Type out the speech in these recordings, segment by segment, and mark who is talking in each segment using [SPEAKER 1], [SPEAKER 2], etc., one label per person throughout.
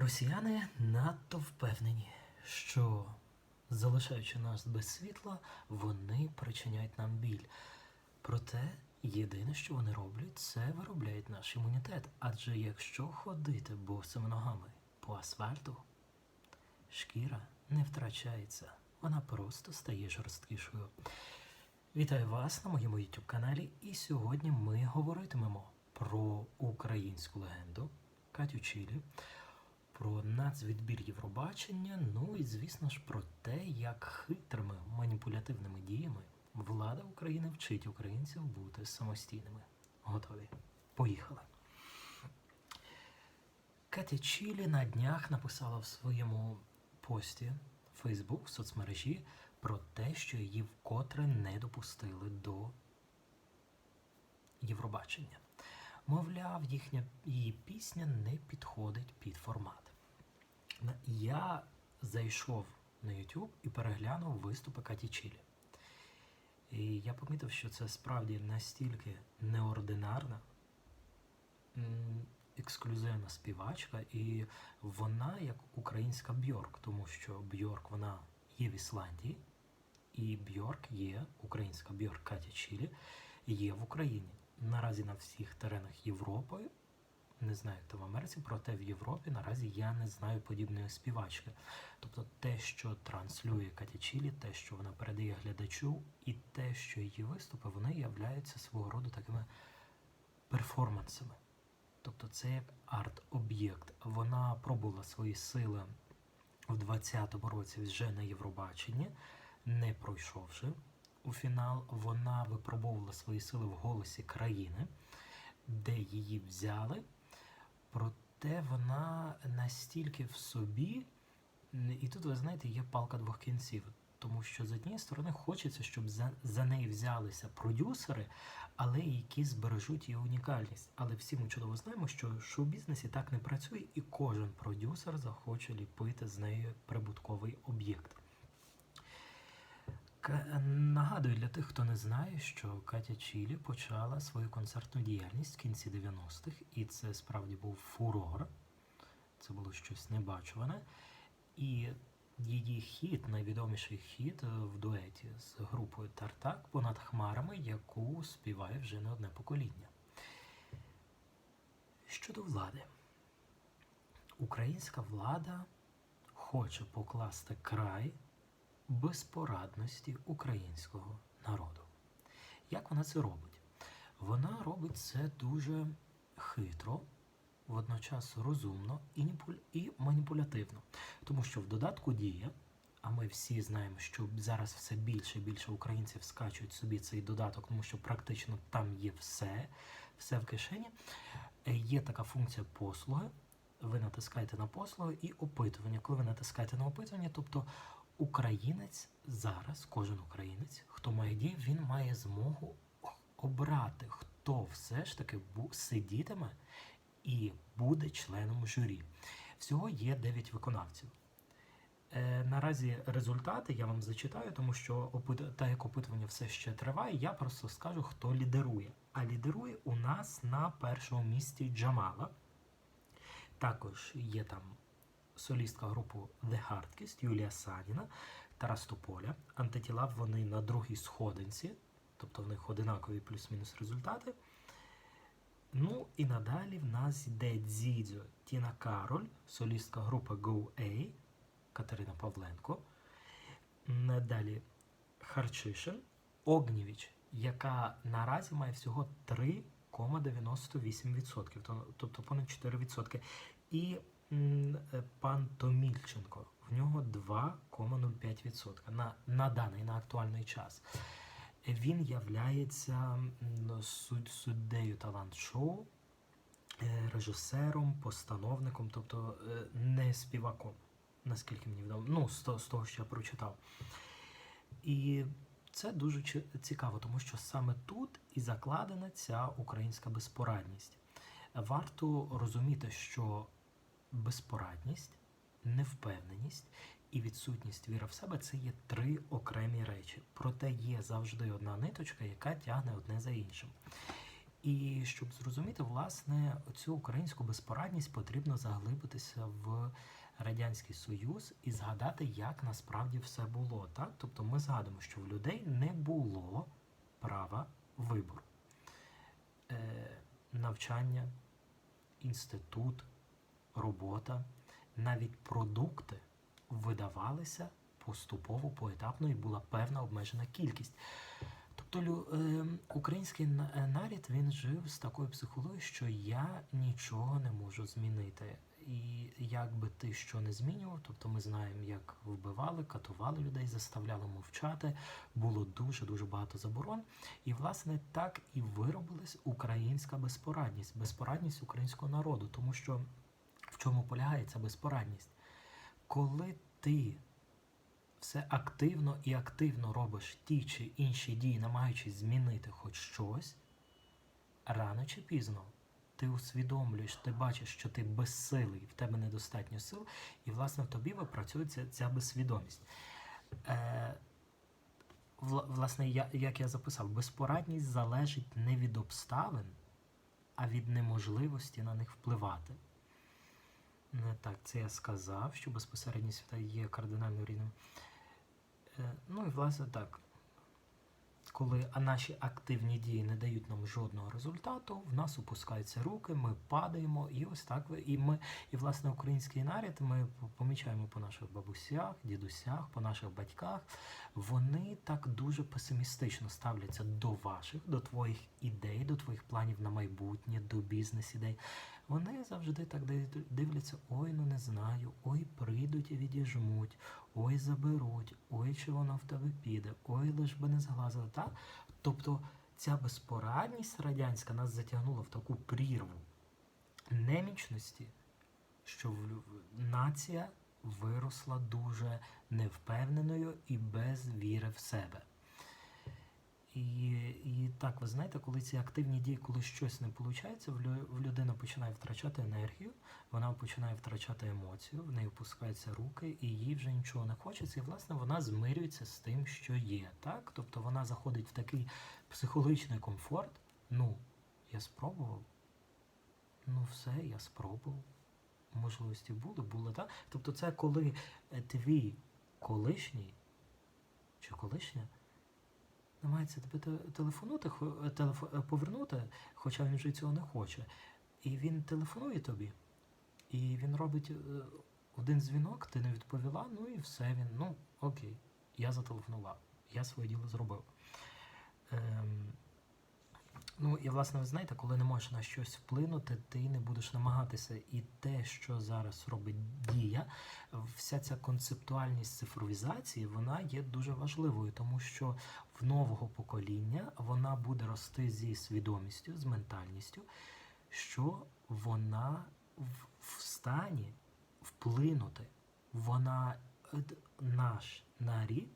[SPEAKER 1] Росіяни надто впевнені, що залишаючи нас без світла, вони причиняють нам біль. Проте єдине, що вони роблять, це виробляють наш імунітет. Адже якщо ходити босими ногами по асфальту, шкіра не втрачається, вона просто стає жорсткішою. Вітаю вас на моєму YouTube каналі, і сьогодні ми говоритимемо про українську легенду Катю Чілі, про нацвідбір Євробачення, ну і звісно ж про те, як хитрими маніпулятивними діями влада України вчить українців бути самостійними. Готові? Поїхали. Катя Чілі на днях написала в своєму пості Facebook в соцмережі про те, що її вкотре не допустили до Євробачення. Мовляв, їхня її пісня не підходить під формат. Я зайшов на YouTube і переглянув виступи Каті Чілі. І я помітив, що це справді настільки неординарна, ексклюзивна співачка, і вона як українська Бьорк, тому що Бьорк вона є в Ісландії, і Бьорк є, українська Бьорк Катя Чілі, є в Україні. Наразі на всіх теренах Європи, не знаю, як то в Америці, проте в Європі наразі я не знаю подібної співачки. Тобто те, що транслює Катя Чілі, те, що вона передає глядачу, і те, що її виступи, вони являються свого роду такими перформансами. Тобто це як арт-об'єкт. Вона пробувала свої сили в 20-му році вже на Євробаченні, не пройшовши у фінал. Вона випробовувала свої сили в голосі країни, де її взяли. Проте вона настільки в собі, і тут, ви знаєте, є палка двох кінців. Тому що з однієї сторони хочеться, щоб за, за неї взялися продюсери, але які збережуть її унікальність. Але всі ми чудово знаємо, що шоу-бізнесі так не працює, і кожен продюсер захоче ліпити з нею прибутковий об'єкт. Нагадую для тих, хто не знає, що Катя Чілі почала свою концертну діяльність в кінці 90-х, і це справді був фурор. Це було щось небачуване. І її хіт, найвідоміший хіт в дуеті з групою Тартак понад хмарами, яку співає вже не одне покоління. Щодо влади, українська влада хоче покласти край безпорадності українського народу. Як вона це робить? Вона робить це дуже хитро, водночас розумно і маніпулятивно. Тому що в додатку дія, а ми всі знаємо, що зараз все більше і більше українців скачують собі цей додаток, тому що практично там є все, все в кишені. Е, Є така функція послуги. Ви натискаєте на послуги і опитування. Коли ви натискаєте на опитування, тобто українець зараз, кожен українець, хто має дію, він має змогу обрати, хто все ж таки сидітиме і буде членом журі. Всього є 9 виконавців. Е, наразі результати я вам зачитаю, тому що опит... так як опитування все ще триває, я просто скажу, хто лідерує. А лідерує у нас на першому місці Джамала. Також є там солістка групи The Hardkist Юлія Саніна, Тарас Тополя. Антитіла вони на другій сходинці, тобто в них одинакові плюс-мінус результати. Ну і надалі в нас йде Дзідзьо Тіна Кароль, солістка групи Go A Катерина Павленко. Надалі Харчишин Огнівіч, яка наразі має всього три 0,98%, тобто понад 4%. І е, пан Томільченко, в нього 2,05% на на даний на актуальний час. Він являється суддею талант-шоу, е, режисером, постановником, тобто е, не співаком, наскільки мені відомо, ну з того, що я прочитав. І це дуже цікаво, тому що саме тут і закладена ця українська безпорадність. Варто розуміти, що безпорадність, невпевненість і відсутність віри в себе це є три окремі речі. Проте є завжди одна ниточка, яка тягне одне за іншим. І щоб зрозуміти, власне, цю українську безпорадність потрібно заглибитися в Радянський Союз і згадати, як насправді все було. Так? Тобто ми згадуємо, що в людей не було права вибору. Е, навчання, інститут, робота, навіть продукти видавалися поступово, поетапно і була певна обмежена кількість. Тобто е, український е, нарід він жив з такою психологією, що я нічого не можу змінити. І як би ти що не змінював, тобто ми знаємо, як вбивали, катували людей, заставляли мовчати, було дуже дуже багато заборон. І власне так і виробилась українська безпорадність, безпорадність українського народу, тому що в чому полягає ця безпорадність? Коли ти все активно і активно робиш ті чи інші дії, намагаючись змінити хоч щось, рано чи пізно ти усвідомлюєш, ти бачиш, що ти безсилий, в тебе недостатньо сил, і власне в тобі випрацьовується ця безсвідомість. Е, власне, я, як я записав, безпорадність залежить не від обставин, а від неможливості на них впливати. Не так, це я сказав, що безпосередньо свята є кардинально рівним. Е, Ну і власне так. Коли наші активні дії не дають нам жодного результату, в нас опускаються руки, ми падаємо, і ось так ви- і ми, і власне український наряд ми помічаємо по наших бабусях, дідусях, по наших батьках. Вони так дуже песимістично ставляться до ваших, до твоїх ідей, до твоїх планів на майбутнє, до бізнес-ідей. Вони завжди так дивляться: ой, ну не знаю, ой, прийдуть і відіжмуть, ой, заберуть, ой, чи воно в тебе піде, ой, лиш би не зглазили. Так? Тобто ця безпорадність радянська нас затягнула в таку прірву немічності, що нація виросла дуже невпевненою і без віри в себе. І, і так, ви знаєте, коли ці активні дії, коли щось не виходить, в, лю, людина починає втрачати енергію, вона починає втрачати емоцію, в неї опускаються руки, і їй вже нічого не хочеться. І власне вона змирюється з тим, що є. Так? Тобто вона заходить в такий психологічний комфорт. Ну, я спробував. Ну, все, я спробував. Можливості були, були, так? Тобто, це коли е, твій колишній чи колишня намагається тебе те- телефонувати, хо- е, е, повернути, хоча він вже цього не хоче. І він телефонує тобі, і він робить е, один дзвінок, ти не відповіла, ну і все, він, ну, окей, я зателефонував, я своє діло зробив. Ем, ну і власне, ви знаєте, коли не можеш на щось вплинути, ти не будеш намагатися. І те, що зараз робить дія, вся ця концептуальність цифровізації, вона є дуже важливою, тому що в нового покоління вона буде рости зі свідомістю, з ментальністю, що вона в, стані вплинути. Вона е, наш нарід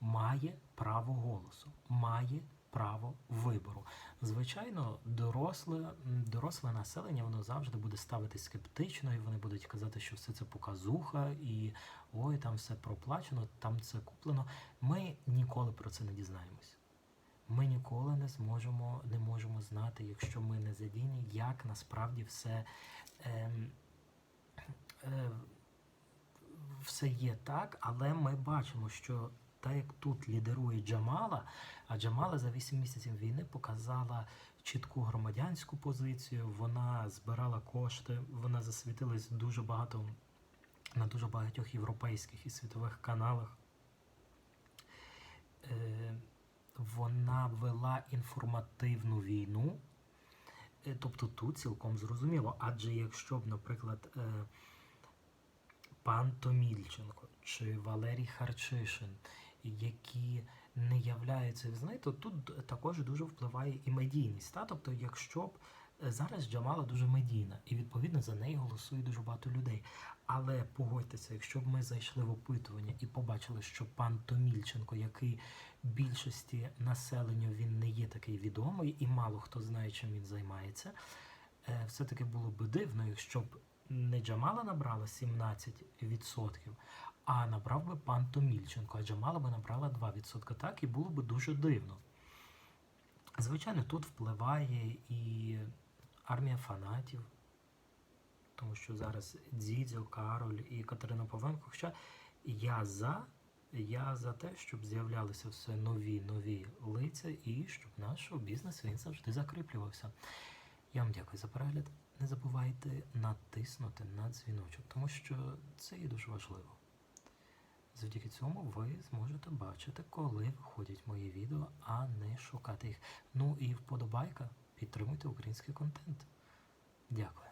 [SPEAKER 1] має право голосу, має право вибору. Звичайно, доросле, доросле населення воно завжди буде ставити скептично, і вони будуть казати, що все це показуха, і ой, там все проплачено, там це куплено. Ми ніколи про це не дізнаємось. Ми ніколи не зможемо, не можемо знати, якщо ми не задіяні, як насправді все, ем, е, все є так, але ми бачимо, що так як тут лідерує Джамала, а Джамала за 8 місяців війни показала чітку громадянську позицію, вона збирала кошти, вона засвітилась дуже багато на дуже багатьох європейських і світових каналах. Е, вона вела інформативну війну. Е, Тобто тут цілком зрозуміло. Адже якщо б, наприклад, е, пан Томільченко чи Валерій Харчишин, які не являються, ви знаєте, тут також дуже впливає і медійність. Та? Тобто, якщо б е, зараз Джамала дуже медійна, і відповідно за неї голосує дуже багато людей. Але погодьтеся, якщо б ми зайшли в опитування і побачили, що пан Томільченко, який більшості населення він не є такий відомий, і мало хто знає, чим він займається, е, все-таки було б дивно, якщо б не Джамала набрала 17%, а набрав би пан Томільченко, а Джамала би набрала 2%. Так і було б дуже дивно. Звичайно, тут впливає і армія фанатів, тому що зараз Дзідзьо, Кароль і Катерина Повенко. Хоча я за, я за те, щоб з'являлися все нові нові лиця і щоб наш шоу-бізнес він завжди закріплювався. Я вам дякую за перегляд. Не забувайте натиснути на дзвіночок, тому що це є дуже важливо. Завдяки цьому ви зможете бачити, коли виходять мої відео, а не шукати їх. Ну і вподобайка, підтримуйте український контент. Дякую.